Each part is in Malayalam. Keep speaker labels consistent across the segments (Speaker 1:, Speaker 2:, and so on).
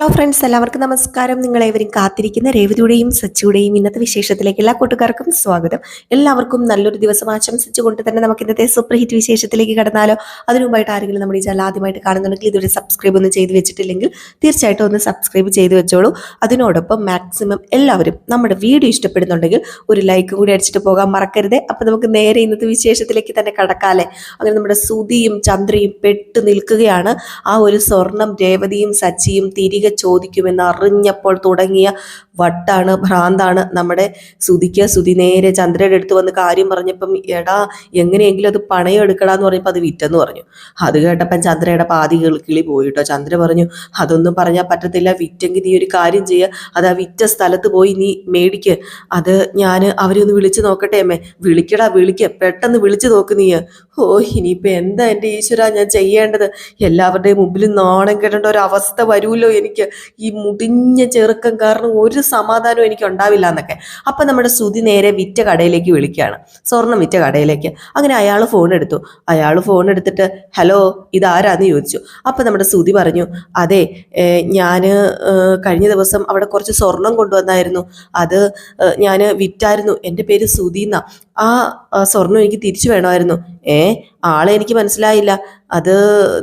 Speaker 1: ഹലോ ഫ്രണ്ട്സ് എല്ലാവർക്കും നമസ്കാരം. നിങ്ങൾ ഏവരും കാത്തിരിക്കുന്ന രേവതിയുടെയും സച്ചിയുടെയും ഇന്നത്തെ വിശേഷത്തിലേക്ക് എല്ലാ കൂട്ടുകാർക്കും സ്വാഗതം. എല്ലാവർക്കും നല്ലൊരു ദിവസം ആശംസിച്ചുകൊണ്ട് തന്നെ നമുക്ക് ഇന്നത്തെ സൂപ്പർ ഹിറ്റ് വിശേഷത്തിലേക്ക് കടന്നാലോ. അതിനു മുമ്പായിട്ട് ആരെങ്കിലും നമ്മുടെ ഈ ചാനൽ ആദ്യമായിട്ട് കാണുന്നുണ്ടെങ്കിൽ ഇതുവരെ സബ്സ്ക്രൈബ് ഒന്നും ചെയ്ത് വെച്ചിട്ടില്ലെങ്കിൽ തീർച്ചയായിട്ടും ഒന്ന് സബ്സ്ക്രൈബ് ചെയ്ത് വെച്ചോളൂ. അതിനോടൊപ്പം മാക്സിമം എല്ലാവരും നമ്മുടെ വീഡിയോ ഇഷ്ടപ്പെടുന്നുണ്ടെങ്കിൽ ഒരു ലൈക്ക് കൂടി അടിച്ചിട്ട് പോകാൻ മറക്കരുത്. അപ്പം നമുക്ക് നേരെ ഇന്നത്തെ വിശേഷത്തിലേക്ക് തന്നെ കടക്കാലേ അങ്ങനെ നമ്മുടെ സുതിയും ചന്ദ്രയും പെട്ട് നിൽക്കുകയാണ്. ആ ഒരു സ്വർണം രേവതിയും സച്ചിയും തിരികെ ചോദിക്കുമെന്ന് അറിഞ്ഞപ്പോൾ തുടങ്ങിയ വട്ടാണ് ഭ്രാന്താണ് നമ്മുടെ സുതിക്ക് സുതി നേരെ ചന്ദ്രയുടെ അടുത്ത് വന്ന് കാര്യം പറഞ്ഞപ്പം എടാ എങ്ങനെയെങ്കിലും അത് പണയം എടുക്കടാന്ന് പറഞ്ഞപ്പോൾ അത് വിറ്റെന്ന് പറഞ്ഞു. അത് കേട്ടപ്പം ചന്ദ്രയുടെ പാതി കിളി പോയിട്ടോ. ചന്ദ്ര പറഞ്ഞു അതൊന്നും പറഞ്ഞാൽ പറ്റത്തില്ല. വിറ്റെങ്കിൽ നീ ഒരു കാര്യം ചെയ്യുക അത് ആ വിറ്റ സ്ഥലത്ത് പോയി നീ മേടിക്ക്. അത് ഞാൻ അവരെ ഒന്ന് വിളിച്ചു നോക്കട്ടെ അമ്മേ. വിളിക്കടാ വിളിക്ക്. പെട്ടെന്ന് വിളിച്ചു നോക്ക് നീ. ഓ ഇനിയിപ്പോൾ എന്താ എന്റെ ഈശ്വര ഞാൻ ചെയ്യേണ്ടത്? എല്ലാവരുടെയും മുമ്പിൽ നാണം കേട്ടേണ്ട ഒരു അവസ്ഥ വരുമല്ലോ എനിക്ക്. ഈ മുടിഞ്ഞ ചെറുക്കം കാരണം ഒരു സമാധാനവും എനിക്ക് ഉണ്ടാവില്ല എന്നൊക്കെ. അപ്പം നമ്മുടെ സുതി നേരെ വിറ്റ കടയിലേക്ക് വിളിക്കുകയാണ്. സ്വർണം വിറ്റ കടയിലേക്ക്. അങ്ങനെ അയാൾ ഫോൺ എടുത്തു. അയാൾ ഫോൺ എടുത്തിട്ട് ഹലോ ഇതാരാന്ന് ചോദിച്ചു. അപ്പം നമ്മുടെ സുതി പറഞ്ഞു അതെ ഞാൻ കഴിഞ്ഞ ദിവസം അവിടെ കുറച്ച് സ്വർണം കൊണ്ടുവന്നായിരുന്നു. അത് ഞാൻ വിറ്റായിരുന്നു. എന്റെ പേര് ശ്രുതി എന്നാ. ആ, സ്വർണം എനിക്ക് തിരിച്ചു വേണമായിരുന്നു. ഏ ആളെ എനിക്ക് മനസ്സിലായില്ല. അത്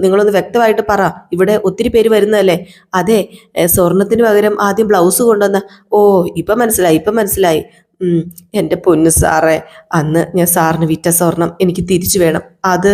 Speaker 1: നിങ്ങളൊന്ന് വ്യക്തമായിട്ട് പറ. ഇവിടെ ഒത്തിരി പേര് വരുന്നതല്ലേ? അതെ സ്വർണത്തിന് പകരം ആദ്യം ബ്ലൗസ് കൊണ്ടുവന്ന. ഓ ഇപ്പം മനസ്സിലായി ഇപ്പം മനസ്സിലായി. എന്റെ പൊന്നു സാറേ അന്ന് ഞാൻ സാറിന് വിറ്റ സ്വർണം എനിക്ക് തിരിച്ചു വേണം. അത്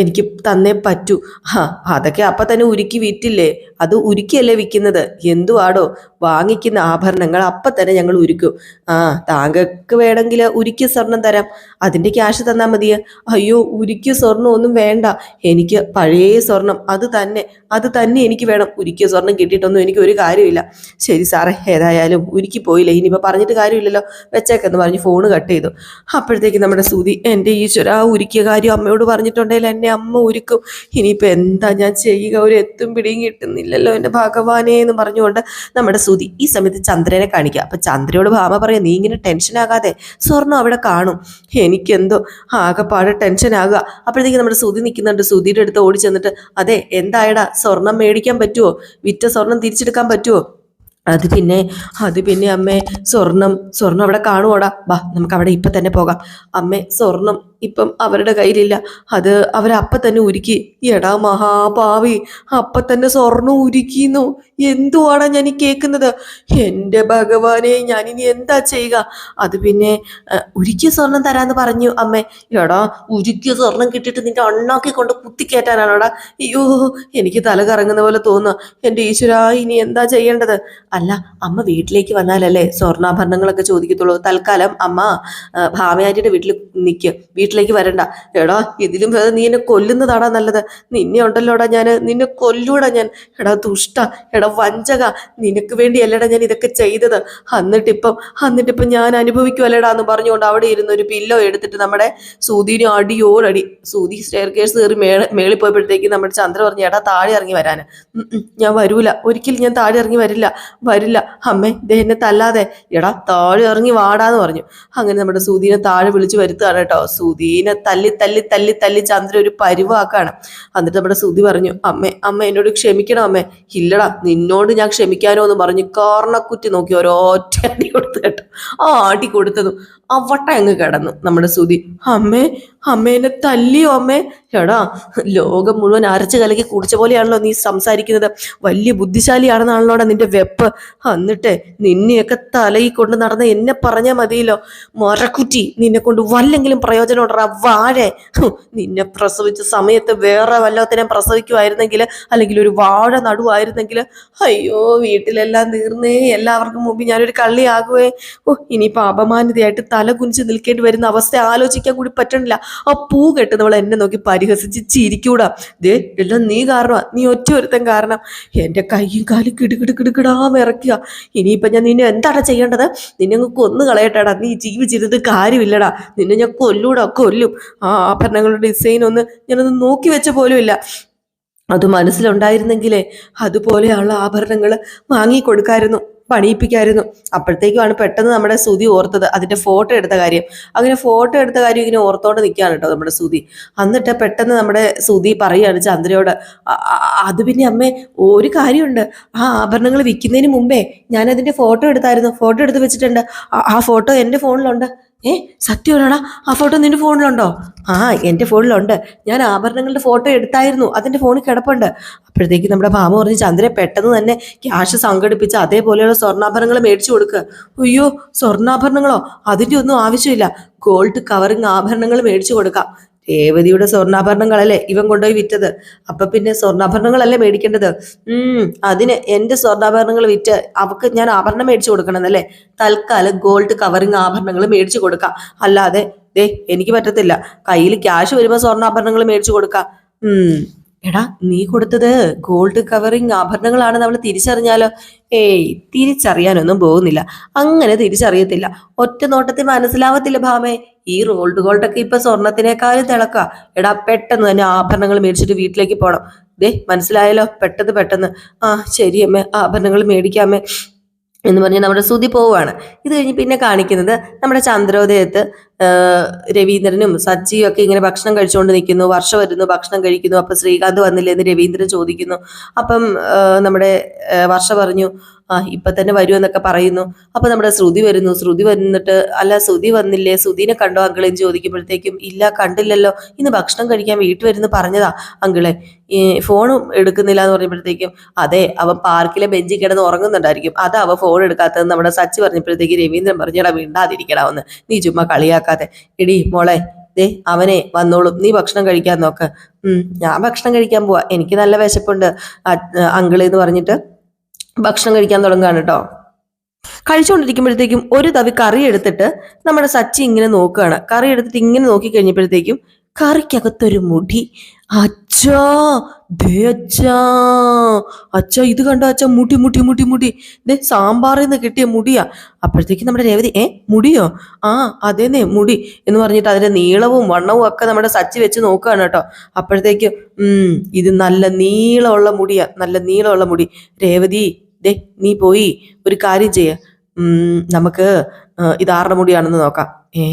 Speaker 1: എനിക്ക് തന്നേ പറ്റൂ. ആ അതൊക്കെ അപ്പം തന്നെ ഉരുക്കി വിറ്റില്ലേ? അത് ഉരുക്കിയല്ലേ വിൽക്കുന്നത് എന്തുവാടോ? വാങ്ങിക്കുന്ന ആഭരണങ്ങൾ അപ്പം തന്നെ ഞങ്ങൾ ഉരുക്കും. ആ താങ്കൾക്ക് വേണമെങ്കിൽ ഉരുക്കിയ സ്വർണം തരാം. അതിന്റെ ക്യാഷ് തന്നാൽ മതിയെ. അയ്യോ ഉരുക്കിയ സ്വർണം ഒന്നും വേണ്ട. എനിക്ക് പഴയ സ്വർണം അത് തന്നെ അത് തന്നെ എനിക്ക് വേണം. ഉരുക്കിയ സ്വർണം കിട്ടിയിട്ടൊന്നും എനിക്ക് ഒരു കാര്യമില്ല ശരി സാറേ ഏതായാലും ഉരുക്കി പോയില്ലേ? ഇനിയിപ്പോൾ പറഞ്ഞിട്ട് കാര്യമില്ലല്ലോ. വെച്ചേക്കെന്ന് പറഞ്ഞ് ഫോൺ കട്ട് ചെയ്തു. അപ്പോഴത്തേക്ക് നമ്മുടെ സുതി എന്റെ ഈശ്വര ആ ഉരുക്കിയ കാര്യം അമ്മയോട് പറഞ്ഞിട്ടുണ്ടെങ്കിൽ എന്നെ അമ്മ ഉരുക്കും. ഇനിയിപ്പോൾ എന്താ ഞാൻ ചെയ്യുക? ഒരു എത്തും പിടിയും കിട്ടുന്നില്ലല്ലോ എന്റെ ഭഗവാനെ എന്ന് പറഞ്ഞുകൊണ്ട് നമ്മുടെ സുതി ഈ സമയത്ത് ചന്ദ്രനെ കാണിക്കുക. അപ്പം ചന്ദ്രയോട് ഭാമ പറയുക നീ ഇങ്ങനെ ടെൻഷൻ ആകാതെ സ്വർണം അവിടെ കാണും. എനിക്കെന്തോ ആകെപ്പാടെ ടെൻഷൻ ആകുക. അപ്പോഴത്തേക്ക് നമ്മുടെ സുതി നിൽക്കുന്നുണ്ട് സുതിയുടെ അടുത്ത് ഓടി ചെന്നിട്ട് അതെ എന്തായടാ? സ്വർണം മേടിക്കാൻ പറ്റുമോ വിറ്റ സ്വർണം തിരിച്ചെടുക്കാൻ പറ്റുമോ അത് പിന്നെ അത് പിന്നെ അമ്മേ സ്വർണം സ്വർണം അവിടെ കാണുവോടാ. ബാ നമുക്ക് അവിടെ ഇപ്പം തന്നെ പോകാം. അമ്മേ സ്വർണം ഇപ്പം അവരുടെ കയ്യിലില്ല. അത് അവരപ്പം തന്നെ ഉരുക്കി. എടാ മഹാഭാവി അപ്പം തന്നെ സ്വർണം ഉരുക്കിന്നു. എന്തുവാടാ ഞാൻ ഈ കേൾക്കുന്നത് എന്റെ ഭഗവാനെ ഞാനിനി എന്താ ചെയ്യുക? അത് പിന്നെ ഉരുക്കിയ സ്വർണം തരാന്ന് പറഞ്ഞു അമ്മേ. എടാ ഉരുക്കിയ സ്വർണം കിട്ടിയിട്ട് നിന്റെ അണ്ണാക്കി കൊണ്ട് കുത്തിക്കയറ്റാനാണോടാ അയ്യോ എനിക്ക് തല കറങ്ങുന്ന പോലെ തോന്നുക എന്റെ ഈശ്വരാ ഇനി എന്താ ചെയ്യേണ്ടത്? അല്ല അമ്മ വീട്ടിലേക്ക് വന്നാലല്ലേ സ്വർണാഭരണങ്ങളൊക്കെ ചോദിക്കത്തുള്ളൂ. തൽക്കാലം അമ്മ ഭാമയാറ്റിയുടെ വീട്ടിൽ നിൽക്ക് വീട്ടിലേക്ക് വരണ്ട. എടാ ഇതിലും ഭേദം നീ എന്നെ കൊല്ലുന്നതാടാ നല്ലത്? നിന്നെ ഉണ്ടല്ലോടാ ഞാൻ നിന്നെ കൊല്ലൂടാ ഞാൻ. എടാ ദുഷ്ട. എടാ വഞ്ചക. നിനക്ക് വേണ്ടിയല്ലടാ ഞാൻ ഇതൊക്കെ ചെയ്തത്. എന്നിട്ടിപ്പം എന്നിട്ടിപ്പം ഞാൻ അനുഭവിക്കുമല്ലടാ എന്ന് പറഞ്ഞുകൊണ്ട് അവിടെ ഇരുന്ന് ഒരു പില്ലോ എടുത്തിട്ട് നമ്മുടെ സൂതിനും അടിയോടടി സൂതി സ്റ്റെയർ കേസ് കയറി മേള മേളിൽ പോയപ്പോഴത്തേക്ക് നമ്മുടെ ചന്ദ്ര പറഞ്ഞു എടാ താഴെ ഇറങ്ങി വരാൻ. ഞാൻ വരൂല. ഒരിക്കലും ഞാൻ താഴെ ഇറങ്ങി വരില്ല. വരില്ല. അമ്മേ ദേ എന്നെ തല്ലാതെ. എടാ താഴെ ഇറങ്ങി വാടാന്ന് പറഞ്ഞു. അങ്ങനെ നമ്മുടെ സൂതിനെ താഴെ വിളിച്ച് വരുത്തുകയാണ് കേട്ടോ. സൂതിനെ തല്ലി തല്ലി തല്ലി തല്ലി ചന്ദ്ര ഒരു പരിവാക്കാണ്. എന്നിട്ട് നമ്മുടെ സുതി പറഞ്ഞു അമ്മേ അമ്മ എന്നോട് ക്ഷമിക്കണം അമ്മേ. ഇല്ലടാ നിന്നോട് ഞാൻ ക്ഷമിക്കാനോ എന്ന് പറഞ്ഞു കാർണക്കുറ്റി നോക്കി ഒരൊറ്റ അടി കൊടുത്തു കേട്ടോ. ആ അടി കൊടുത്തതും അവട്ട അങ്ങ് കിടന്നു നമ്മുടെ സുതി അമ്മേ അമ്മേനെ തല്ലിയോ അമ്മേ? എടാ ലോകം മുഴുവൻ അരച്ചു കലക്കി കുടിച്ച പോലെയാണല്ലോ നീ സംസാരിക്കുന്നത്. വലിയ ബുദ്ധിശാലിയാണെന്നാണല്ലോടാ നിന്റെ വെപ്പ്. എന്നിട്ട് നിന്നെയൊക്കെ തലയിൽ കൊണ്ട് നടന്ന എന്നെ പറഞ്ഞാൽ മതിയല്ലോ. മൊരക്കുറ്റി നിന്നെ കൊണ്ട് വല്ലെങ്കിലും പ്രയോജനം ഉണ്ടറാ വാഴ നിന്നെ പ്രസവിച്ച സമയത്ത് വേറെ വല്ലത്തിനെ പ്രസവിക്കുമായിരുന്നെങ്കിൽ അല്ലെങ്കിൽ ഒരു വാഴ നടുവായിരുന്നെങ്കിൽ അയ്യോ വീട്ടിലെല്ലാം തീർന്നേ. എല്ലാവർക്കും മുമ്പ് ഞാനൊരു കള്ളിയാകുവേ. ഓ ഇനിയിപ്പോൾ അപമാനിതയായിട്ട് തല കുനിച്ച് നിൽക്കേണ്ടി വരുന്ന അവസ്ഥ ആലോചിക്കാൻ കൂടി പറ്റണില്ല. ആ പൂ കെട്ടുന്നവൾ എന്നെ നോക്കി പരിഹസിച്ച് ചിരിക്കൂടാ. ദേ എല്ലാം നീ കാരണമാ. നീ ഒറ്റ ഒരുത്തൻ കാരണം. എന്റെ കൈയും കാലും കിടുകിട് കിടുകിടാ വിറയ്ക്കുക. ഇനിയിപ്പം ഞാൻ നിന്നെ എന്താടാ ചെയ്യേണ്ടത്? നിന്നെ അങ്ങ് കൊന്നു കളയട്ടെടാ. നീ ജീവിച്ചിരുന്നത് കാര്യമില്ലടാ. നിന്നെ ഞാൻ കൊല്ലൂടാ കൊല്ലും. ആ ആഭരണങ്ങളുടെ ഡിസൈൻ ഒന്ന് ഞാനൊന്ന് നോക്കി വെച്ച പോലുമില്ല. അത് മനസ്സിലുണ്ടായിരുന്നെങ്കിലേ അതുപോലെയുള്ള ആഭരണങ്ങൾ വാങ്ങിക്കൊടുക്കായിരുന്നു. പണിയിപ്പിക്കായിരുന്നു. അപ്പോഴത്തേക്കുമാണ് പെട്ടെന്ന് നമ്മുടെ സുതി ഓർത്തത്. അതിന്റെ ഫോട്ടോ എടുത്ത കാര്യം. അങ്ങനെ ഫോട്ടോ എടുത്ത കാര്യം ഇങ്ങനെ ഓർത്തോണ്ട് നിൽക്കുകയാണ് കേട്ടോ നമ്മുടെ സുതി എന്നിട്ട് പെട്ടെന്ന് നമ്മുടെ സുതി പറയുകയാണ് ചന്ദ്രയോട് "അ- അ- അത് പിന്നെ അമ്മേ ഒരു കാര്യമുണ്ട്. ആ ആഭരണങ്ങൾ വിൽക്കുന്നതിന് മുമ്പേ ഞാൻ ഫോട്ടോ എടുത്തായിരുന്നു. ഫോട്ടോ എടുത്ത് വെച്ചിട്ടുണ്ട്. ആ ഫോട്ടോ എന്റെ ഫോണിലുണ്ട് ഏ സത്യമാണോടാ ആ ഫോട്ടോ നിന്റെ ഫോണിലുണ്ടോ? ആ എന്റെ ഫോണിലുണ്ട്. ഞാൻ ആഭരണങ്ങളുടെ ഫോട്ടോ എടുത്തായിരുന്നു. അതിന്റെ ഫോണിൽ കിടപ്പുണ്ട്. അപ്പോഴത്തേക്ക് നമ്മുടെ ഭാമ പറഞ്ഞ് ചന്ദ്രയെ പെട്ടെന്ന് തന്നെ ക്യാഷ് സംഘടിപ്പിച്ച് അതേപോലെയുള്ള സ്വർണാഭരണങ്ങൾ മേടിച്ചു കൊടുക്കുക അയ്യോ സ്വർണാഭരണങ്ങളോ? അതിന്റെ ഒന്നും ആവശ്യമില്ല. ഗോൾഡ് കവറിങ് ആഭരണങ്ങൾ മേടിച്ചു കൊടുക്കാം. രേവതിയുടെ സ്വർണാഭരണങ്ങളല്ലേ ഇവൻ കൊണ്ടുപോയി വിറ്റത്? അപ്പൊ പിന്നെ സ്വർണാഭരണങ്ങളല്ലേ മേടിക്കേണ്ടത്? ഉം അതിന് എന്റെ സ്വർണാഭരണങ്ങൾ വിറ്റ് അവക്ക് ഞാൻ ആഭരണം മേടിച്ചു കൊടുക്കണമെന്നല്ലേ? തൽക്കാലം ഗോൾഡ് കവറിങ് ആഭരണങ്ങൾ മേടിച്ചു കൊടുക്കാം. അല്ലാതെ ദേ എനിക്ക് പറ്റത്തില്ല. കയ്യിൽ ക്യാഷ് വരുമ്പോൾ സ്വർണാഭരണങ്ങൾ മേടിച്ചു കൊടുക്കാം. ഉം. എടാ നീ കൊടുത്തത് ഗോൾഡ് കവറിങ് ആഭരണങ്ങളാണ് നമ്മൾ തിരിച്ചറിഞ്ഞാലോ? ഏയ് തിരിച്ചറിയാനൊന്നും പോകുന്നില്ല. അങ്ങനെ തിരിച്ചറിയത്തില്ല. ഒറ്റ നോട്ടത്തിൽ മനസ്സിലാവത്തില്ല ഭാമേ. ഈ റോൾഡ് ഗോൾഡൊക്കെ ഇപ്പൊ സ്വർണത്തിനേക്കാളും തിളക്ക. എടാ പെട്ടെന്ന് തന്നെ ആഭരണങ്ങൾ മേടിച്ചിട്ട് വീട്ടിലേക്ക് പോണം. ദേ മനസ്സിലായല്ലോ? പെട്ടെന്ന് പെട്ടെന്ന്. ആ ശരി അമ്മേ ആഭരണങ്ങൾ മേടിക്കാമേ എന്ന് പറഞ്ഞ് നമ്മുടെ ശ്രുതി പോവുകയാണ്. ഇത് കഴിഞ്ഞ് പിന്നെ കാണിക്കുന്നത് നമ്മുടെ ചന്ദ്രോദയത്ത് രവീന്ദ്രനും സജ്ജിയും ഒക്കെ ഇങ്ങനെ ഭക്ഷണം കഴിച്ചുകൊണ്ട് നിൽക്കുന്നു വർഷ വരുന്നു ഭക്ഷണം കഴിക്കുന്നു. അപ്പൊ ശ്രീകാന്ത് വന്നില്ലേ എന്ന് രവീന്ദ്രൻ ചോദിക്കുന്നു. അപ്പം നമ്മുടെ വർഷ പറഞ്ഞു ആ ഇപ്പൊ തന്നെ വരൂ എന്നൊക്കെ പറയുന്നു. അപ്പൊ നമ്മുടെ ശ്രുതി വരുന്നു. ശ്രുതി വന്നിട്ട് അല്ല ശ്രുതി വന്നില്ലേ? ശ്രുതിനെ കണ്ടോ അങ്കിളെന്ന് ചോദിക്കുമ്പോഴത്തേക്കും ഇല്ല കണ്ടില്ലല്ലോ. ഇന്ന് ഭക്ഷണം കഴിക്കാൻ വീട്ടിൽ വരുന്നു പറഞ്ഞതാ അങ്കിളെ. ഫോണും എടുക്കുന്നില്ല എന്ന് പറയുമ്പോഴത്തേക്കും അതെ അവൻ പാർക്കിലെ ബെഞ്ചിൽ കിടന്ന് ഉറങ്ങുന്നുണ്ടായിരിക്കും. അതാ അവ ഫോൺ എടുക്കാത്തത് നമ്മുടെ സച്ചി പറഞ്ഞപ്പോഴത്തേക്ക് രവീന്ദ്രൻ പറഞ്ഞടാ മിണ്ടാതിരിക്കടാവെന്ന് നീ ചുമ്മാ കളിയാക്കാതെ. എടി മോളെ ദേ അവനെ വന്നോളും. നീ ഭക്ഷണം കഴിക്കാൻ നോക്ക്. ഞാൻ ഭക്ഷണം കഴിക്കാൻ പോവാ. എനിക്ക് നല്ല വിശപ്പുണ്ട്. അങ്കിളെന്ന് പറഞ്ഞിട്ട് ഭക്ഷണം കഴിക്കാൻ തുടങ്ങുകയാണ് കേട്ടോ. കഴിച്ചുകൊണ്ടിരിക്കുമ്പോഴത്തേക്കും ഒരു തവി കറി എടുത്തിട്ട് നമ്മുടെ സച്ചി ഇങ്ങനെ നോക്കുകയാണ്. കറി എടുത്തിട്ട് ഇങ്ങനെ നോക്കി കഴിഞ്ഞപ്പോഴത്തേക്കും കറിക്കകത്തൊരു മുടി. അച്ഛാ ദേ അച്ഛാ അച്ഛാ ഇത് കണ്ടോ അച്ഛാ മുടി മുടി മുടി മുടി. ദേ സാമ്പാറിൽ നിന്ന് കിട്ടിയ മുടിയാ. അപ്പോഴത്തേക്കും നമ്മുടെ രേവതി ഏ മുടിയോ? ആ അതേന്നെ മുടി. എന്ന് പറഞ്ഞിട്ട് അതിന്റെ നീളവും വണ്ണവും ഒക്കെ നമ്മുടെ സച്ചി വെച്ച് നോക്കുകയാണ് കേട്ടോ. അപ്പോഴത്തേക്കും ഉം ഇത് നല്ല നീളമുള്ള മുടിയാ നല്ല നീളമുള്ള മുടി. രേവതി ദേ നീ പോയി ഒരു കാര്യം ചെയ്യ. നമുക്ക് ഇത് മുടിയാണെന്ന് നോക്കാം. ഏ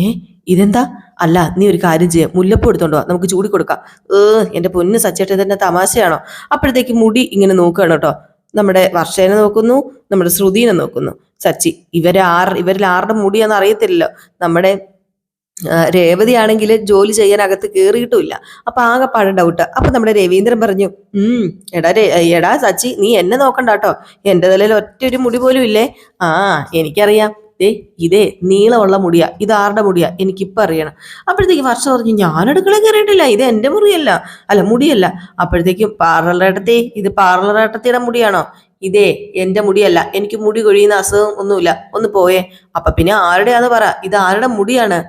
Speaker 1: ഇതെന്താ? അല്ല നീ ഒരു കാര്യം ചെയ്യ. മുല്ലപ്പൂ എടുത്തോണ്ട് വാ. നമുക്ക് ചൂടി കൊടുക്കാം. ഏ എന്റെ പൊന്ന് സച്ചേട്ടൻ തന്നെ തമാശയാണോ? അപ്പോഴത്തേക്ക് മുടി ഇങ്ങനെ നോക്കുകയാണ് കേട്ടോ. നമ്മുടെ വർഷേനെ നോക്കുന്നു നമ്മുടെ ശ്രുതിനെ നോക്കുന്നു. സച്ചി ഇവരെ ആർ ഇവരിൽ ആരുടെ മുടിയാന്ന് അറിയത്തില്ലല്ലോ. നമ്മുടെ രേവതി ആണെങ്കിൽ ജോലി ചെയ്യാൻ അകത്ത് കയറിയിട്ടുമില്ല അപ്പൊ ആകെ പാടെ ഡൗട്ട് അപ്പൊ നമ്മുടെ രവീന്ദ്രൻ പറഞ്ഞു ഉം എടാ രേ എടാ സച്ചി നീ എന്നെ നോക്കണ്ട കേട്ടോ എന്റെ തലയിൽ ഒറ്റ ഒരു മുടി പോലും ഇല്ലേ? ആ എനിക്കറിയാം. ദേ ഇതേ നീളമുള്ള മുടിയാ. ഇത് ആരുടെ മുടിയാ? എനിക്കിപ്പോ അറിയണം. അപ്പോഴത്തേക്ക് വർഷം പറഞ്ഞു ഞാൻ അടുക്കള കയറിയിട്ടില്ല ഇത് എന്റെ മുറിയല്ല. അല്ല മുടിയല്ല. അപ്പോഴത്തേക്കും പാർലറേട്ടത്തി ഇത് പാർലറേട്ടത്തിയുടെ മുടിയാണോ? ഇതേ എന്റെ മുടിയല്ല. എനിക്ക് മുടി കൊഴിയുന്ന അസുഖം ഒന്നുമില്ല. ഒന്ന് പോയേ. അപ്പൊ പിന്നെ ആരുടെയാന്ന് പറ. ഇത് ആരുടെ മുടിയാണ്?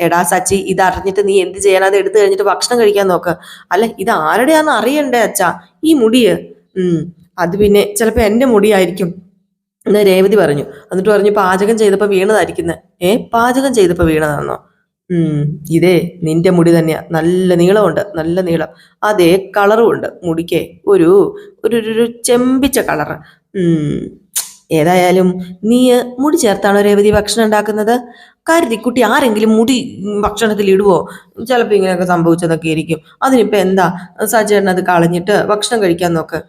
Speaker 1: എടാ സച്ചി ഇത് അറിഞ്ഞിട്ട് നീ എന്ത് ചെയ്യാൻ അത് എടുത്തു കഴിഞ്ഞിട്ട് ഭക്ഷണം കഴിക്കാൻ നോക്ക്. അല്ല ഇത് ആരുടെയാന്ന് അറിയണ്ടേ അച്ഛാ? ഈ മുടിയ്. ഉം. അത് പിന്നെ ചിലപ്പോ എന്റെ മുടിയായിരിക്കും. എന്ന് രേവതി പറഞ്ഞു. എന്നിട്ട് പറഞ്ഞു പാചകം ചെയ്തപ്പോ വീണതായിരിക്കുന്നത് ഏ പാചകം ചെയ്തപ്പോ വീണതാണോ ഉം. ഇതേ നിന്റെ മുടി തന്നെയാ. നല്ല നീളമുണ്ട് നല്ല നീളം. അതേ കളറും ഉണ്ട് മുടിക്ക്. ഒരു ഒരു ഒരു- ചെമ്പിച്ച കളറ്. ഉം. ഏതായാലും നീ മുടി ചേർത്താണോ രേവതി ഭക്ഷണം ഉണ്ടാക്കുന്നത്? കരുതി കുട്ടി ആരെങ്കിലും മുടി ഭക്ഷണത്തിൽ ഇടുവോ? ചിലപ്പോൾ ഇങ്ങനെയൊക്കെ സംഭവിച്ചതൊക്കെ ആയിരിക്കും. അതിനിപ്പോ എന്താ? സജേട്ടൻ അത് കളഞ്ഞിട്ട് ഭക്ഷണം കഴിക്കാൻ നോക്ക്.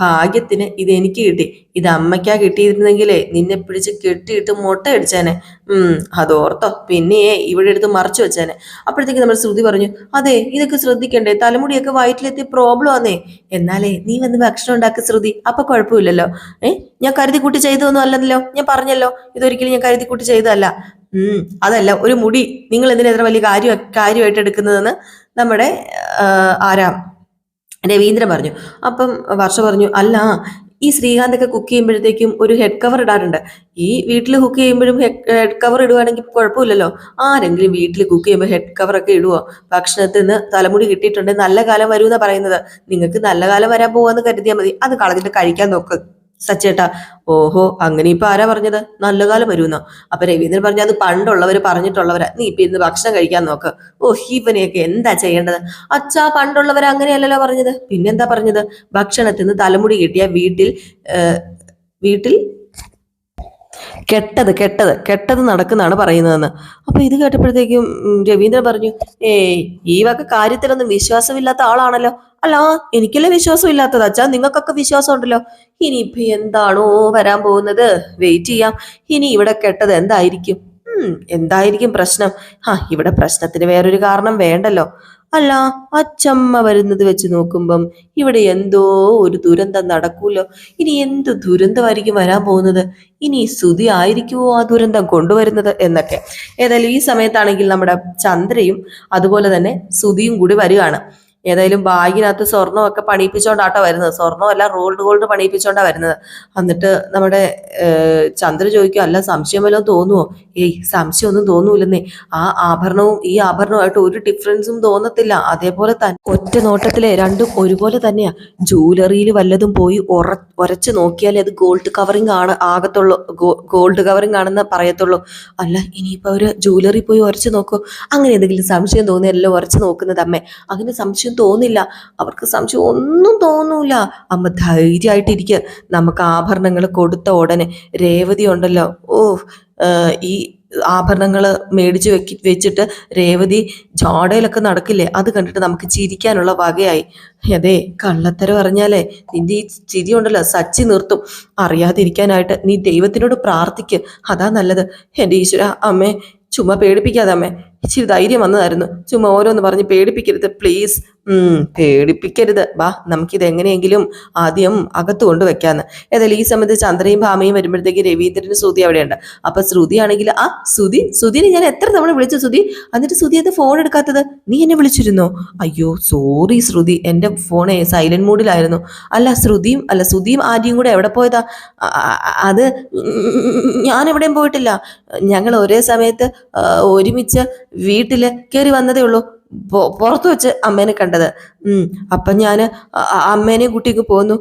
Speaker 1: ഭാഗ്യത്തിന് ഇത് എനിക്ക് കിട്ടി. ഇത് അമ്മയ്ക്കാ കിട്ടിയിരുന്നെങ്കിലേ നിന്നെ പിടിച്ച് കെട്ടിയിട്ട് മുട്ട അടിച്ചേനെ. ഉം അതോർത്തോ. പിന്നെ ഇവിടെ എടുത്ത് മറച്ചു വെച്ചേനെ. അപ്പോഴത്തേക്ക് നമ്മൾ ശ്രുതി പറഞ്ഞു അതെ ഇതൊക്കെ ശ്രദ്ധിക്കണ്ടേ. തലമുടിയൊക്കെ വയറ്റിലെത്തിയ പ്രോബ്ലം ആന്നേ. എന്നാലേ നീ വന്ന് ഭക്ഷണം ഉണ്ടാക്കി ശ്രുതി. അപ്പൊ കുഴപ്പമില്ലല്ലോ. ഏ ഞാൻ കരുതി കൂട്ടി ചെയ്തതൊന്നും അല്ലല്ലോ ഞാൻ പറഞ്ഞല്ലോ. ഇതൊരിക്കലും ഞാൻ കരുതി കൂട്ടി ചെയ്തതല്ല. ഉം അതല്ല ഒരു മുടി. നിങ്ങൾ എന്തിനാ ഇത്ര വലിയ കാര്യ കാര്യമായിട്ട് എടുക്കുന്നതെന്ന്? നമ്മുടെ ആരാ രവീന്ദ്രൻ പറഞ്ഞു. അപ്പം വർഷ പറഞ്ഞു അല്ല ഈ ശ്രീകാന്തൊക്കെ കുക്ക് ചെയ്യുമ്പോഴത്തേക്കും ഒരു ഹെഡ് കവർ ഇടാറുണ്ട്. ഈ വീട്ടിൽ കുക്ക് ചെയ്യുമ്പോഴും ഹെഡ് കവർ ഇടുവാണെങ്കിൽ കുഴപ്പമില്ലല്ലോ. ആരെങ്കിലും വീട്ടിൽ കുക്ക് ചെയ്യുമ്പോൾ ഹെഡ് കവർ ഒക്കെ ഇടുവോ? ഭക്ഷണത്തിൽ നിന്ന് തലമുടി കിട്ടിയിട്ടുണ്ടെങ്കിൽ നല്ല കാലം വരുമെന്നാ പറയുന്നത്. നിങ്ങൾക്ക് നല്ല കാലം വരാൻ പോവാന്ന് കരുതിയാൽ മതി. അത് കളഞ്ഞിട്ട് കഴിക്കാൻ നോക്ക്. സച്ചേട്ടാ ഓഹോ അങ്ങനെ ഇപ്പൊ ആരാ പറഞ്ഞത്? നല്ല കാലം വരുമെന്നോ അപ്പൊ രവീന്ദ്രൻ പറഞ്ഞു അത് പണ്ടുള്ളവര് പറഞ്ഞിട്ടുള്ളവരാ. നീ ഇപ്പൊ ഇന്ന് ഭക്ഷണം കഴിക്കാൻ നോക്ക്. ഓ ഇവനെയൊക്കെ എന്താ ചെയ്യേണ്ടത്? അച്ഛാ പണ്ടുള്ളവർ അങ്ങനെയല്ലല്ലോ പറഞ്ഞത്. പിന്നെന്താ പറഞ്ഞത്? ഭക്ഷണത്തിൽ നിന്ന് തലമുടി കിട്ടിയ വീട്ടിൽ വീട്ടിൽ കെട്ടത് കെട്ടത് കെട്ടത് നടക്കുന്നാണ് പറയുന്നതെന്ന്. അപ്പൊ ഇത് കേട്ടപ്പോഴത്തേക്കും രവീന്ദ്രൻ പറഞ്ഞു ഏയ് ഈ വക കാര്യത്തിലൊന്നും വിശ്വാസമില്ലാത്ത ആളാണല്ലോ. അല്ല എനിക്കല്ലേ വിശ്വാസം ഇല്ലാത്തത്? അച്ഛാ നിങ്ങൾക്കൊക്കെ വിശ്വാസം ഉണ്ടല്ലോ. ഇനിയിപ്പൊ എന്താണോ വരാൻ പോകുന്നത്? വെയിറ്റ് ചെയ്യാം. ഇനി ഇവിടെ കെട്ടത് എന്തായിരിക്കും? എന്തായിരിക്കും പ്രശ്നം? ആ ഇവിടെ പ്രശ്നത്തിന് വേറൊരു കാരണം വേണ്ടല്ലോ. അല്ല അച്ചമ്മ വരുന്നത് വെച്ച് നോക്കുമ്പം ഇവിടെ എന്തോ ഒരു ദുരന്തം നടക്കൂലോ? ഇനി എന്ത് ദുരന്തമായിരിക്കും വരാൻ പോകുന്നത്? ഇനി സ്തുതി ആയിരിക്കുമോ ആ ദുരന്തം കൊണ്ടുവരുന്നത് എന്നൊക്കെ. ഏതായാലും ഈ സമയത്താണെങ്കിൽ നമ്മുടെ ചന്ദ്രയും അതുപോലെ തന്നെ സ്തുതിയും കൂടി വരികയാണ്. ഏതായാലും ബാഗിനകത്ത് സ്വർണമൊക്കെ പണിയിപ്പിച്ചോണ്ടാട്ടോ വരുന്നത്. സ്വർണമല്ല റോൾഡ് ഗോൾഡ് പണിയിപ്പിച്ചോണ്ടാ വരുന്നത്. എന്നിട്ട് നമ്മുടെ ചന്ദ്ര ചോദിക്കും അല്ല സംശയം വല്ലതും തോന്നുവോ? ഏയ് സംശയമൊന്നും തോന്നൂലെന്നേ ആ ആഭരണവും ഈ ആഭരണവുമായിട്ട് ഒരു ഡിഫറൻസും തോന്നത്തില്ല. അതേപോലെ തന്നെ ഒറ്റ നോട്ടത്തിലെ രണ്ടും ഒരുപോലെ തന്നെയാ. ജൂവലറിയിൽ വല്ലതും പോയി ഉറ ഉരച്ച് നോക്കിയാലേ അത് ഗോൾഡ് കവറിങ് ആണ് ആകത്തുള്ളൂ. ഗോൾഡ് കവറിങ് ആണെന്ന് പറയത്തുള്ളൂ. അല്ല ഇനിയിപ്പോ അവർ ജൂവലറി പോയി ഉരച്ച് നോക്കൂ. അങ്ങനെ എന്തെങ്കിലും സംശയം തോന്നിയല്ലോ ഉരച്ച് നോക്കുന്നത് അമ്മേ. അങ്ങനെ സംശയം തോന്നില്ല. അവർക്ക് സംശയം ഒന്നും തോന്നൂല. അമ്മ ധൈര്യമായിട്ടിരിക്കുക നമുക്ക് ആഭരണങ്ങൾ കൊടുത്ത ഉടനെ രേവതി ഉണ്ടല്ലോ. ഓ ഈ ആഭരണങ്ങൾ മേടിച്ച് വെക്കി വെച്ചിട്ട് രേവതി ജോടയിലൊക്കെ നടക്കില്ലേ? അത് കണ്ടിട്ട് നമുക്ക് ചിരിക്കാനുള്ള വകയായി. അതെ കള്ളത്തരം അറിഞ്ഞാലേ നിന്റെ ഈ ചിരി ഉണ്ടല്ലോ സച്ചി നിർത്തും. അറിയാതിരിക്കാനായിട്ട് നീ ദൈവത്തിനോട് പ്രാർത്ഥിക്ക്. അതാ നല്ലത്. എന്റെ ഈശ്വര അമ്മേ ചുമ്മാ പേടിപ്പിക്കാതെ അമ്മേ. ഇച്ചിരി ധൈര്യം വന്നതായിരുന്നു. ചുമ്മാ ഓരോന്ന് പറഞ്ഞ് പേടിപ്പിക്കരുത് പ്ലീസ്. പേടിപ്പിക്കരുത്. വാ നമുക്കിത് എങ്ങനെയെങ്കിലും ആദ്യം അകത്ത് കൊണ്ടുവെക്കാന്ന് ഏതായാലും ഈ സമയത്ത് ചന്ദ്രയും ഭാമയും വരുമ്പോഴത്തേക്ക് രവീന്ദ്രന് ശ്രുതി അവിടെയുണ്ട്. അപ്പൊ ശ്രുതി ആണെങ്കിൽ ആ ശ്രുതി ശ്രുതിനെ ഞാൻ എത്ര തവണ വിളിച്ചു ശ്രുതി? എന്നിട്ട് ശ്രുതി അത് ഫോൺ എടുക്കാത്തത്? നീ എന്നെ വിളിച്ചിരുന്നോ? അയ്യോ സോറി ശ്രുതി എന്റെ ഫോണേ സൈലന്റ് മൂഡിലായിരുന്നു അല്ല ശ്രുതിയും അല്ല ശ്രുതിയും ആദ്യം കൂടെ എവിടെ പോയതാ? അത് ഞാൻ എവിടെയും പോയിട്ടില്ല. ഞങ്ങൾ ഒരേ സമയത്ത് ഒരുമിച്ച് വീട്ടിൽ കയറി വന്നതേ ഉള്ളൂ. പുറത്ത് വെച്ച് അമ്മേനെ കണ്ടത്. ഉം അപ്പം ഞാൻ അമ്മേനെ കുട്ടിക്ക് പോന്നു.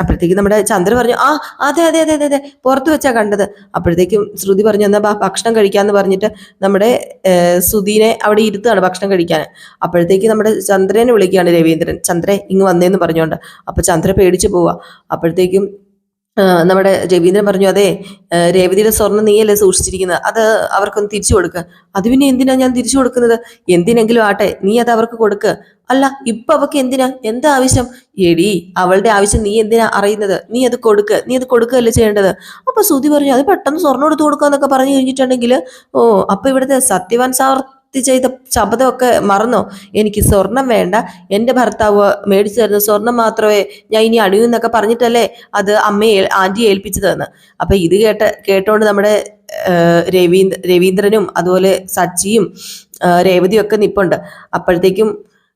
Speaker 1: അപ്പോഴത്തേക്കും നമ്മുടെ ചന്ദ്ര പറഞ്ഞു ആ അതെ അതെ അതെ അതെ അതെ പുറത്ത് വെച്ചാ കണ്ടത്. അപ്പോഴത്തേക്കും ശ്രുതി പറഞ്ഞു എന്നാ ഭക്ഷണം കഴിക്കാന്ന് പറഞ്ഞിട്ട് നമ്മുടെ സുധീനെ അവിടെ ഇരുത്താണ് ഭക്ഷണം കഴിക്കാൻ. അപ്പോഴത്തേക്ക് നമ്മുടെ ചന്ദ്രനെ വിളിക്കുകയാണ് രവീന്ദ്രൻ. ചന്ദ്രൻ ഇങ്ങ് വന്നേന്ന് പറഞ്ഞുകൊണ്ട് അപ്പൊ ചന്ദ്ര പേടിച്ചു പോവാ. അപ്പോഴത്തേക്കും നമ്മുടെ രവീന്ദ്രൻ പറഞ്ഞു അതെ രേവതിയുടെ സ്വർണം നീയല്ലേ സൂക്ഷിച്ചിരിക്കുന്നത്? അത് അവർക്കൊന്ന് തിരിച്ചു കൊടുക്കുക അത് പിന്നെ എന്തിനാ ഞാൻ തിരിച്ചു കൊടുക്കുന്നത്? എന്തിനെങ്കിലും ആട്ടെ നീ അത് അവർക്ക് കൊടുക്ക്. അല്ല ഇപ്പൊ അവക്ക് എന്തിനാ? എന്താ ആവശ്യം? എടി അവളുടെ ആവശ്യം നീ എന്തിനാ അറിയുന്നത്? നീ അത് കൊടുക്ക് നീ അത് കൊടുക്കുകയല്ലേ ചെയ്യേണ്ടത്? അപ്പൊ സുതി പറഞ്ഞു അത് പെട്ടെന്ന് സ്വർണം എടുത്തു കൊടുക്കാന്നൊക്കെ പറഞ്ഞു കഴിഞ്ഞിട്ടുണ്ടെങ്കിൽ ഓ അപ്പൊ ഇവിടുത്തെ സത്യവാൻ സാവർത്തി ചെയ്ത ശബ്ദമൊക്കെ മറന്നോ? എനിക്ക് സ്വർണം വേണ്ട. എന്റെ ഭർത്താവ് മേടിച്ചു തരുന്ന സ്വർണം മാത്രമേ ഞാൻ ഇനി അണിയൂ എന്നൊക്കെ പറഞ്ഞിട്ടല്ലേ അത് അമ്മയെ ആന്റി ഏൽപ്പിച്ചതെന്ന്. അപ്പൊ ഇത് കേട്ട കേട്ടോണ്ട് നമ്മുടെ രവീന്ദ്ര രവീന്ദ്രനും അതുപോലെ സച്ചിയും ഏഹ്, രേവതിയും ഒക്കെ നിപ്പുണ്ട്. അപ്പോഴത്തേക്കും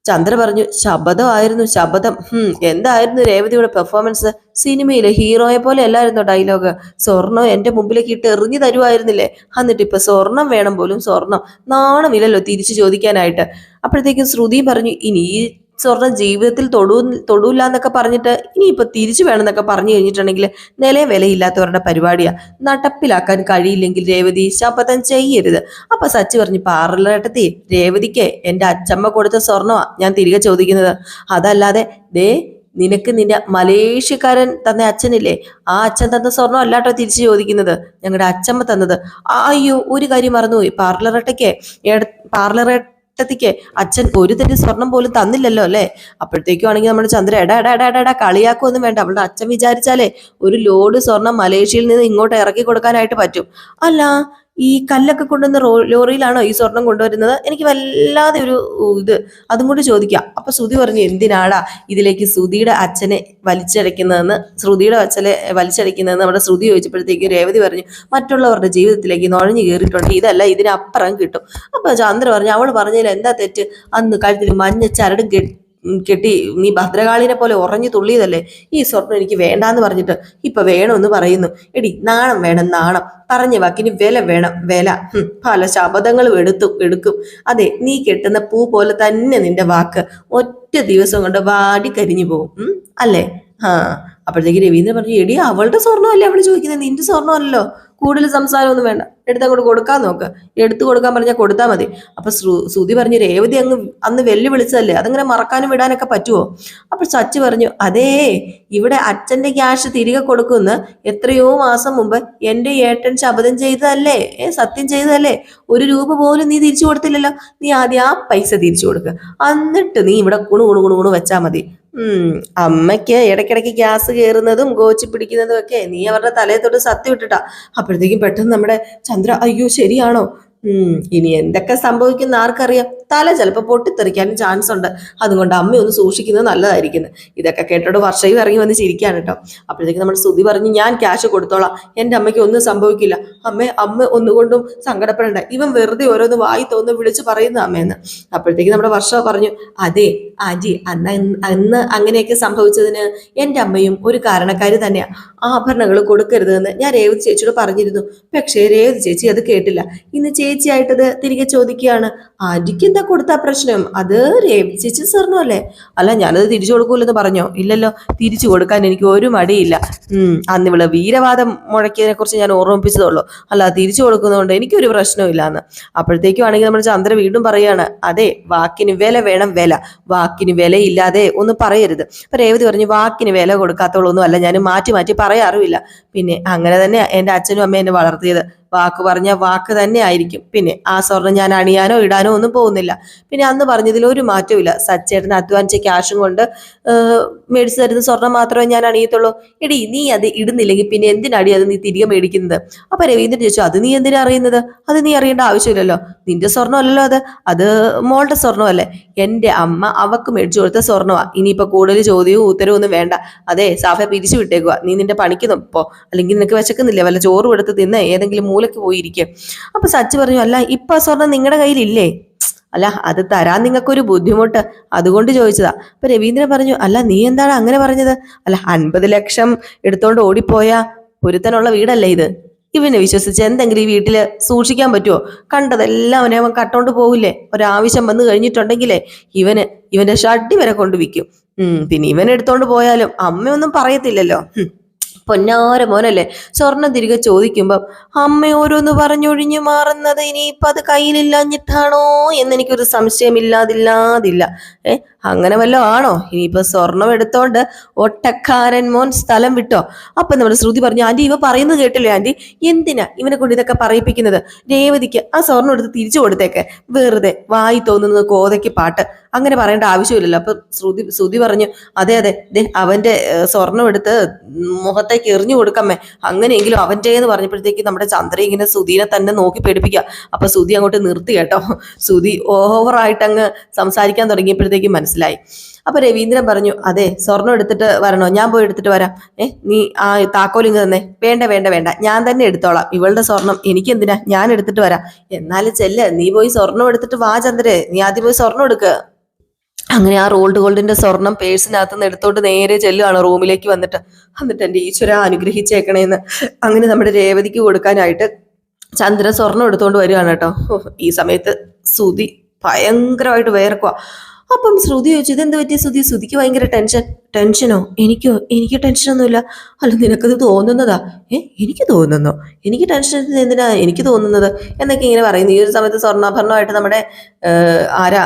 Speaker 1: ചന്ദ്ര പറഞ്ഞു ശബദമായിരുന്നു ശബദം. ഹും എന്തായിരുന്നു രേവതിയുടെ പെർഫോമൻസ് സിനിമയിലെ ഹീറോയെ പോലെ അല്ലായിരുന്നോ ഡയലോഗ് സ്വർണം എന്റെ മുമ്പിലേക്ക് ഇട്ട് എറിഞ്ഞു തരുമായിരുന്നില്ലേ എന്നിട്ട് ഇപ്പൊ സ്വർണം വേണം പോലും സ്വർണം നാണമില്ലല്ലോ തിരിച്ചു ചോദിക്കാനായിട്ട്. അപ്പോഴത്തേക്കും ശ്രുതി പറഞ്ഞു ഇനി ഈ സ്വർണം ജീവിതത്തിൽ തൊടൂ തൊടൂല്ല എന്നൊക്കെ പറഞ്ഞിട്ട് ഇനിയിപ്പോൾ തിരിച്ചു വേണമെന്നൊക്കെ പറഞ്ഞു കഴിഞ്ഞിട്ടുണ്ടെങ്കിൽ നിലയെ വിലയില്ലാത്തവരുടെ പരിപാടിയാണ് നടപ്പിലാക്കാൻ കഴിയില്ലെങ്കിൽ രേവതി ശപഥം ചെയ്യരുത്. അപ്പൊ സച്ചി പറഞ്ഞു പാർലറേട്ടത്തി രേവതിക്ക് എന്റെ അച്ചമ്മ കൊടുത്ത സ്വർണമാ ഞാൻ തിരികെ ചോദിക്കുന്നത്. അതല്ലാതെ ദേ നിനക്ക് നിന്റെ മലേഷ്യക്കാരൻ തന്ന അച്ഛനില്ലേ ആ അച്ഛൻ തന്ന സ്വർണം അല്ലാട്ടോ തിരിച്ചു ചോദിക്കുന്നത്. ഞങ്ങളുടെ അച്ചമ്മ തന്നത്. അയ്യോ ഒരു കാര്യം മറന്നുപോയി. പാർലറട്ടയ്ക്ക് പാർലറേട്ടയ്ക്ക് പാർലറേട്ടത്തിക്ക് അച്ഛൻ ഒരു തരി സ്വർണം പോലും തന്നില്ലല്ലോ അല്ലേ? അപ്പോഴത്തേക്കും ആണെങ്കിൽ നമ്മുടെ ചന്ദ്ര എടാ എടാ എടാ എടാ, കളിയാക്കുമൊന്നും വേണ്ട. അവളുടെ അച്ഛൻ വിചാരിച്ചാലേ ഒരു ലോഡ് സ്വർണം മലേഷ്യയിൽ നിന്ന് ഇങ്ങോട്ട് ഇറക്കി കൊടുക്കാനായിട്ട് പറ്റും. അല്ല ഈ കല്ലൊക്കെ കൊണ്ടുവന്ന ലോറിയിലാണോ ഈ സ്വർണം കൊണ്ടുവരുന്നത്? എനിക്ക് വല്ലാതെ ഒരു ഇത്. അതും കൂടി ചോദിക്കാം. അപ്പൊ ശ്രുതി പറഞ്ഞു എന്തിനാടാ ഇതിലേക്ക് ശ്രുതിയുടെ അച്ഛനെ വലിച്ചടയ്ക്കുന്നതെന്ന് ശ്രുതിയുടെ അച്ഛനെ വലിച്ചടയ്ക്കുന്നതെന്ന് നമ്മുടെ ശ്രുതി ചോദിച്ചപ്പോഴത്തേക്ക് രേവതി പറഞ്ഞു മറ്റുള്ളവരുടെ ജീവിതത്തിലേക്ക് നുഴഞ്ഞു കയറിയിട്ടുണ്ട്. ഇതല്ല ഇതിനപ്പുറം കിട്ടും. അപ്പൊ ചന്ദ്ര പറഞ്ഞു അവൾ പറഞ്ഞതിൽ എന്താ തെറ്റ്? അന്ന് കഴുത്തിൽ മഞ്ഞ ചരടും കെട്ടി നീ ഭദ്രകാളിനെ പോലെ ഉറഞ്ഞു തുള്ളിയതല്ലേ? ഈ സ്വർണം എനിക്ക് വേണ്ടാന്ന് പറഞ്ഞിട്ട് ഇപ്പൊ വേണമെന്ന് പറയുന്നു. എടി നാണം വേണം നാണം. പറഞ്ഞ വാക്കിന് വില വേണം വില. പല ശബദങ്ങളും എടുത്തു എടുക്കും. അതെ നീ കെട്ടുന്ന പൂ പോലെ തന്നെ നിന്റെ വാക്ക്. ഒറ്റ ദിവസം കൊണ്ട് വാടി കരിഞ്ഞു പോകും. അല്ലേ? ആ അപ്പോഴത്തേക്ക് രവീന്ദ്രൻ പറഞ്ഞു എടി അവളുടെ സ്വർണമല്ലേ അവൾ ചോദിക്കുന്നത്? നിന്റെ സ്വർണമല്ലോ കൂടുതൽ സംസാരമൊന്നും വേണ്ട. എടുത്തങ്ങോട്ട് കൊടുക്കാൻ നോക്ക്. എടുത്തു കൊടുക്കാൻ പറഞ്ഞാൽ കൊടുത്താൽ മതി. അപ്പൊ ശ്രു- ശ്രുതി പറഞ്ഞു രേവതി അങ്ങ് അന്ന് വെല്ലുവിളിച്ചതല്ലേ? അതങ്ങനെ മറക്കാനും വിടാനൊക്കെ പറ്റുമോ അപ്പൊ സച്ചി പറഞ്ഞു അതേ ഇവിടെ അച്ഛന്റെ ക്യാഷ് തിരികെ കൊടുക്കുമെന്ന് എത്രയോ മാസം മുമ്പ് എന്റെ ഏട്ടൻ ശബദം ചെയ്തതല്ലേ? ഏ സത്യം ചെയ്തതല്ലേ? ഒരു രൂപ പോലും നീ തിരിച്ചു കൊടുത്തില്ലല്ലോ. നീ ആദ്യം ആ പൈസ തിരിച്ചു കൊടുക്കുക എന്നിട്ട് നീ ഇവിടെ കുണു കുണു കുണു കുണു വെച്ചാൽ മതി. അമ്മയ്ക്ക് ഇടയ്ക്കിടയ്ക്ക് ഗ്യാസ് കയറുന്നതും ഗോച്ചി പിടിക്കുന്നതും ഒക്കെ നീ അവരുടെ തലയെ തൊട്ട് സത്യം ഇട്ടിട്ടാ. അപ്പോഴത്തേക്കും പെട്ടെന്ന് നമ്മുടെ ചന്ദ്ര അയ്യോ ശരിയാണോ? ഇനി എന്തൊക്കെ സംഭവിക്കുന്ന ആർക്കറിയാം. തല ചിലപ്പോൾ പൊട്ടിത്തെറിക്കാനും ചാൻസ് ഉണ്ട്. അതുകൊണ്ട് അമ്മ ഒന്ന് സൂക്ഷിക്കുന്നത് നല്ലതായിരിക്കും. ഇതൊക്കെ കേട്ടോട് വർഷയും ഇറങ്ങി വന്ന് ചിരിക്കാണ് കേട്ടോ അപ്പോഴത്തേക്ക് നമ്മുടെ സ്തുതി പറഞ്ഞ് ഞാൻ ക്യാഷ് കൊടുത്തോളാം. എന്റെ അമ്മയ്ക്ക് ഒന്നും സംഭവിക്കില്ല. അമ്മ അമ്മ ഒന്നുകൊണ്ടും സങ്കടപ്പെടണ്ട. ഇവൻ വെറുതെ ഓരോന്ന് വായി തോന്ന് വിളിച്ച് പറയുന്ന അമ്മയെന്ന് അപ്പോഴത്തേക്ക് നമ്മുടെ വർഷ പറഞ്ഞു അതെ ആജി അന്ന് അന്ന് അങ്ങനെയൊക്കെ സംഭവിച്ചതിന് എന്റെ അമ്മയും ഒരു കാരണക്കാരി തന്നെയാണ് ആഭരണങ്ങൾ കൊടുക്കരുതെന്ന് ഞാൻ രേവതി ചേച്ചിയോട് പറഞ്ഞിരുന്നു. പക്ഷേ രേവതി ചേച്ചി അത് കേട്ടില്ല. ഇന്ന് ചേച്ചിയായിട്ടത് തിരികെ ചോദിക്കുകയാണ്. ആന്റിക്ക് എന്താ കൊടുത്ത പ്രശ്നം. അത് രേപിച്ചു സ്വർണം അല്ലേ? അല്ല ഞാനത് തിരിച്ചു കൊടുക്കൂലെന്ന് പറഞ്ഞോ? ഇല്ലല്ലോ തിരിച്ചു കൊടുക്കാൻ എനിക്ക് ഒരു മടിയില്ല. അന്ന് ഇവിടെ വീരവാദം മുഴക്കിയതിനെ കുറിച്ച് ഞാൻ ഓർമ്മിപ്പിച്ചതുള്ളൂ. അല്ല തിരിച്ചു കൊടുക്കുന്നതുകൊണ്ട് എനിക്കൊരു പ്രശ്നവും ഇല്ലാന്ന്. അപ്പോഴത്തേക്കും ആണെങ്കിൽ നമ്മൾ ചന്ദ്ര വീണ്ടും പറയാണ് അതെ വാക്കിന് വില വേണം വില. വാക്കിന് വിലയില്ലാതെ ഒന്നും പറയരുത്. അപ്പൊ രേവതി പറഞ്ഞു വാക്കിന് വില കൊടുക്കാത്തോളൊന്നും അല്ല. ഞാൻ മാറ്റി മാറ്റി പറയാറുമില്ല. പിന്നെ അങ്ങനെ തന്നെ എന്റെ അച്ഛനും അമ്മയും എന്നെ വളർത്തിയത്. വാക്ക് പറഞ്ഞ വാക്ക് തന്നെ ആയിരിക്കും. പിന്നെ ആ സ്വർണം ഞാൻ അണിയാനോ ഇടാനോ ഒന്നും പോകുന്നില്ല. പിന്നെ അന്ന് പറഞ്ഞതിൽ ഒരു മാറ്റവും ഇല്ല സച്ചേട്ടൻ അധ്വാനിച്ച ക്യാഷും കൊണ്ട് മേടിച്ചു തരുന്ന സ്വർണം മാത്രമേ ഞാൻ അണിയത്തുള്ളൂ. എടി നീ അത് ഇടുന്നില്ലെങ്കിൽ പിന്നെ എന്തിനടി അത് നീ തിരികെ മേടിക്കുന്നത്? അപ്പൊ രവീന്ദ്രൻ ചോദിച്ചു അത് നീ എന്തിനാ അറിയുന്നത്? അത് നീ അറിയേണ്ട ആവശ്യമില്ലല്ലോ. നിന്റെ സ്വർണമല്ലല്ലോ അത്. അത് മോളുടെ സ്വർണമല്ലേ. എന്റെ അമ്മ അവക്ക് മേടിച്ചു കൊടുത്ത സ്വർണമാ. ഇനിയിപ്പോ കൂടുതൽ ചോദ്യവും ഉത്തരവും ഒന്നും വേണ്ട. അതെ സാഫ പിരിച്ചു വിട്ടേക്കുക നീ നിന്റെ പണിക്ക് പോ. അല്ലെങ്കിൽ നിനക്ക് വിശക്കുന്നില്ല? വല്ല ചോറും എടുത്ത് തിന്ന് ഏതെങ്കിലും മൂലക്ക് പോയിരിക്കും. അപ്പൊ സച്ച് പറഞ്ഞു അല്ല ഇപ്പൊ ആ സ്വർണം നിങ്ങളുടെ കയ്യിലില്ലേ? അല്ല അത് തരാൻ നിങ്ങൾക്കൊരു ബുദ്ധിമുട്ട്. അതുകൊണ്ട് ചോദിച്ചതാ. അപ്പൊ രവീന്ദ്രൻ പറഞ്ഞു അല്ല നീ എന്താണ് അങ്ങനെ പറഞ്ഞത്? അല്ല അൻപത് ലക്ഷം എടുത്തോണ്ട് ഓടിപ്പോയ പൊരുത്തനുള്ള വീടല്ലേ ഇത്? ഇവനെ വിശ്വസിച്ച് എന്തെങ്കിലും ഈ വീട്ടിൽ സൂക്ഷിക്കാൻ പറ്റുമോ കണ്ടതെല്ലാം അവനെ അവൻ കട്ടോണ്ട് പോകില്ലേ ഒരാവശ്യം വന്നു കഴിഞ്ഞിട്ടുണ്ടെങ്കിലേ ഇവന് ഇവന്റെ ഷട്ടി വരെ കൊണ്ട് ഉം പിന്നെ ഇവൻ എടുത്തോണ്ട് പോയാലും അമ്മയൊന്നും പറയത്തില്ലല്ലോ. പൊന്നാര മോനല്ലേ? സ്വർണം തിരികെ ചോദിക്കുമ്പം അമ്മ ഓരോന്ന് പറഞ്ഞൊഴിഞ്ഞു മാറുന്നത് ഇനിയിപ്പൊ അത് കയ്യിലില്ലാഞ്ഞിട്ടാണോ? എന്നെനിക്കൊരു സംശയമില്ലാതില്ലാതില്ല. ഏ അങ്ങനെ വല്ലതും ആണോ? ഇനിയിപ്പോൾ സ്വർണം എടുത്തോണ്ട് ഒട്ടക്കാരൻ മോൻ സ്ഥലം വിട്ടോ? അപ്പൊ നമ്മുടെ ശ്രുതി പറഞ്ഞു ആന്റി ഇവ പറയുന്നത് കേട്ടില്ലേ ആന്റി? എന്തിനാ ഇവനെ കൊണ്ട് ഇതൊക്കെ പറയിപ്പിക്കുന്നത്? രേവതിക്ക് ആ സ്വർണം എടുത്ത് തിരിച്ചു കൊടുത്തേക്ക്. വെറുതെ വായി തോന്നുന്നത് കോതയ്ക്ക് പാട്ട്. അങ്ങനെ പറയേണ്ട ആവശ്യമില്ലല്ലോ. അപ്പൊ ശ്രുതി ശ്രുതി പറഞ്ഞു അതെ അതെ ദേ അവന്റെ ഏഹ്, സ്വർണം എടുത്ത് മുഖത്തേക്ക് എറിഞ്ഞു കൊടുക്കമ്മേ. അങ്ങനെയെങ്കിലും അവന്റെ എന്ന് പറഞ്ഞപ്പോഴത്തേക്ക് നമ്മുടെ ചന്ദ്ര ഇങ്ങനെ സുധീനെ തന്നെ നോക്കി പേടിപ്പിക്കുക. അപ്പൊ സുധി അങ്ങോട്ട് നിർത്തി കേട്ടോ. സുധി ഓവറായിട്ട് അങ്ങ് സംസാരിക്കാൻ തുടങ്ങിയപ്പോഴത്തേക്ക് മനസ്സിലായി. അപ്പൊ രവീന്ദ്രൻ പറഞ്ഞു അതെ സ്വർണം എടുത്തിട്ട് വരണോ? ഞാൻ പോയി എടുത്തിട്ട് വരാം. ഏ നീ ആ താക്കോലിങ് തന്നെ. വേണ്ട വേണ്ട വേണ്ട. ഞാൻ തന്നെ എടുത്തോളാം. ഇവളുടെ സ്വർണം എനിക്ക് എന്തിനാ? ഞാൻ എടുത്തിട്ട് വരാം. എന്നാലും ചെല്ല നീ പോയി സ്വർണം എടുത്തിട്ട് വാ ചന്ദ്രേ. നീ ആദ്യം പോയി സ്വർണം എടുക്കുക അങ്ങനെ ആ റോൾഡ് ഗോൾഡിന്റെ സ്വർണം പേഴ്സിനകത്ത് നിന്ന് എടുത്തോണ്ട് നേരെ ചെല്ലുകയാണ് റൂമിലേക്ക് വന്നിട്ട്. എന്നിട്ട് എന്റെ ഈശ്വര അനുഗ്രഹിച്ചേക്കണേന്ന്. അങ്ങനെ നമ്മുടെ രേവതിക്ക് കൊടുക്കാനായിട്ട് ചന്ദ്രൻ സ്വർണം എടുത്തോണ്ട് വരികയാണ് കേട്ടോ. ഈ സമയത്ത് ശ്രുതി ഭയങ്കരമായിട്ട് വേർക്കുക അപ്പം ശ്രുതി ചോദിച്ചു ഇതെന്ത് പറ്റിയ ശ്രുതി? ശ്രുതിക്ക് ഭയങ്കര ടെൻഷൻ ടെൻഷനോ? എനിക്കോ? എനിക്ക് ടെൻഷനൊന്നുമില്ല. അല്ല നിനക്കത് തോന്നുന്നതാ? ഏ എനിക്ക് തോന്നുന്നോ. എനിക്ക് ടെൻഷൻ എന്തിനാ? എനിക്ക് തോന്നുന്നത്? എന്നൊക്കെ ഇങ്ങനെ പറയുന്നു. ഈ ഒരു സമയത്ത് സ്വർണാഭരണമായിട്ട് നമ്മുടെ ആരാ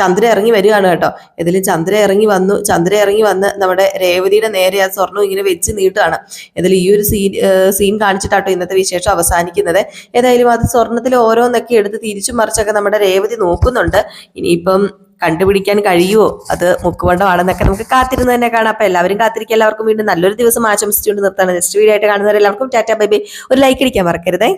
Speaker 1: ചന്ദ്ര ഇറങ്ങി വരികയാണ് കേട്ടോ. ഇതിൽ ചന്ദ്ര ഇറങ്ങി വന്നു. ചന്ദ്ര ഇറങ്ങി വന്ന് നമ്മുടെ രേവതിയുടെ നേരെ ആ സ്വർണം ഇങ്ങനെ വെച്ച് നീട്ടുകയാണ്. ഇതിൽ ഈ ഒരു സീൻ സീൻ കാണിച്ചിട്ടാട്ടോ ഇന്നത്തെ വിശേഷം അവസാനിക്കുന്നത്. ഏതായാലും അത് സ്വർണത്തിൽ ഓരോന്നൊക്കെ എടുത്ത് തിരിച്ചു മറിച്ചൊക്കെ നമ്മുടെ രേവതി നോക്കുന്നുണ്ട്. ഇനിയിപ്പം കണ്ടുപിടിക്കാൻ കഴിയുമോ അത് മുക്കുവണ്ടമാണെന്നൊക്കെ നമുക്ക് കാത്തിരുന്ന് തന്നെ കാണാം. അപ്പൊ എല്ലാവരും കാത്തിരിക്കുക. എല്ലാവർക്കും വീണ്ടും നല്ലൊരു ദിവസം ആശംസിച്ചുകൊണ്ട് നിർത്താണ് നെക്സ്റ്റ് വീഡിയോ ആയിട്ട് കാണുന്നവരെല്ലാവർക്കും ടാറ്റാ ബൈ ബൈ. ഒരു ലൈക്ക് അടിക്കാൻ മറക്കരുതേ.